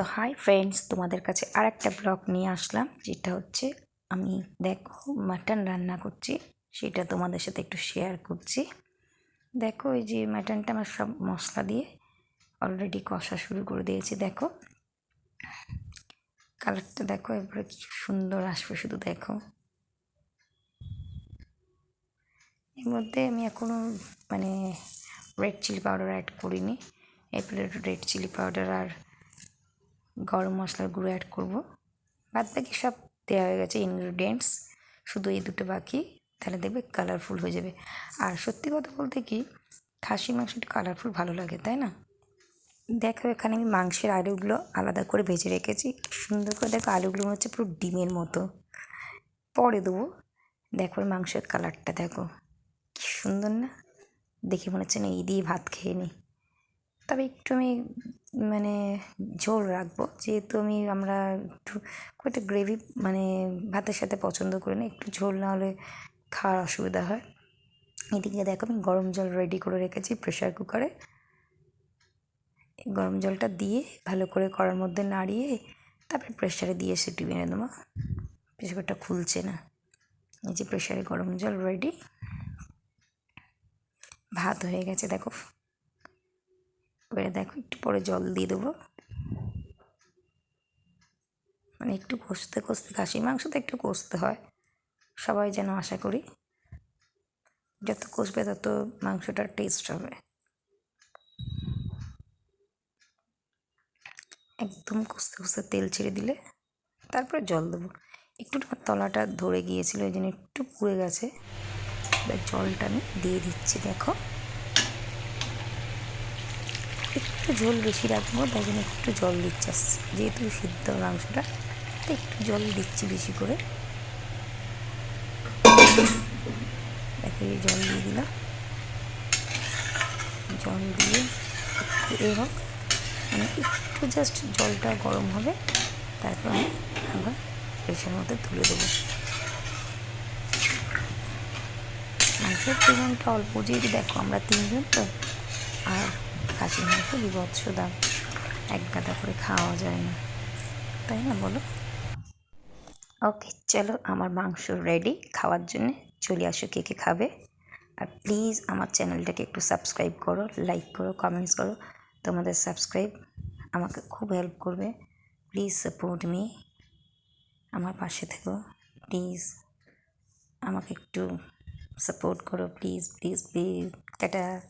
তো hi friends তোমাদের কাছে আর একটা ব্লগ নিয়ে আসলাম। যেটা হচ্ছে আমি দেখো মাটন রান্না করছি, সেটা তোমাদের সাথে একটু শেয়ার করছি। দেখো এই যে মাটনটা আমার সব মশলা দিয়ে অলরেডি কষা শুরু করে দিয়েছি, দেখো। কালারটা দেখো এবারে কি সুন্দর আসবে শুধু দেখো। এর মধ্যে আমি এখনও মানে রেড চিলি পাউডার অ্যাড করিনি। এরপরে রেড চিলি পাউডার আর গরম মশলার গুঁড়ো অ্যাড করব। বাদ বাকি সব দেওয়া হয়ে গেছে ইনগ্রিডিয়েন্টস শুধু এই দুটো বাকি, তাহলে দেখবে কালারফুল হয়ে যাবে। আর সত্যি কথা বলতে কি খাসি মাংস একটু কালারফুল ভালো লাগে, তাই না? দেখো, এখানে আমি মাংসের আলুগুলো আলাদা করে ভেজে রেখেছি। সুন্দর করে দেখো, আলুগুলো মনে হচ্ছে পুরো ডিমের মতো। পরে দেবো। দেখো মাংসের কালারটা দেখো। কি সুন্দর না? দেখে মনে হচ্ছে না এই দিয়ে ভাত খেয়ে নিই তবে একটু আমি মানে ঝোল রাখব। যেহেতু আমি, আমরা একটু খুব একটা গ্রেভি মানে ভাতের সাথে পছন্দ করি না, একটু ঝোল না হলে খাওয়ার অসুবিধা হয়। এদিকে দেখো আমি গরম জল রেডি করে রেখেছি প্রেশার কুকারে গরম জলটা দিয়ে ভালো করে কড়ার মধ্যে নাড়িয়ে তারপরে প্রেশারে দিয়ে সিটি বেঁধে দেবো প্রেশার কুকারটা খুলছে না। এই যে প্রেশারে গরম জল রেডি ভাত হয়ে গেছে, দেখো। এবারে দেখো, একটু পরে জল দিয়ে দেবো। মানে একটু কষতে কষতে, খাসি মাংস তো একটু কষতে হয়। সবাই যেন আশা করি যত কষবে তত মাংসটার টেস্ট হবে। একদম কষতে কষতে তেল ছেড়ে দিলে তারপরে জল দেবো। একটু তলাটা ধরে গিয়েছিল, ওই জন্য একটু পুড়ে গেছে। এবার জলটা আমি দিয়ে দিচ্ছি, দেখো। একটু ঝোল বেশি রাখব, তাই জন্য একটু জল দিচ্ছি। যেহেতু সিদ্ধ মাংসটা তো একটু জল দিচ্ছি বেশি করে। দেখো জল দিয়ে দিলাম। জল দিয়ে একটু এ হোক মানে একটু জাস্ট জলটা গরম হবে, তারপর আমি আবার প্রেশার মধ্যে তুলে দেবো। মাংসের পরিমাণটা অল্প, যেহেতু দেখো আমরা তিনজন, তো আর খাসি মাংস বিভৎস দাম এক গাদা করে খাওয়া যায় না। তাই না বলো? ওকে, চলো আমার মাংস রেডি খাওয়ার জন্যে চলে আসো কে কে খাবে। আর প্লিজ আমার চ্যানেলটাকে একটু সাবস্ক্রাইব করো লাইক করো কমেন্টস করো। তোমাদের সাবস্ক্রাইব আমাকে খুব হেল্প করবে। প্লিজ সাপোর্ট মি আমার পাশে থেকো। প্লিজ আমাকে একটু সাপোর্ট করো। Please please please tata.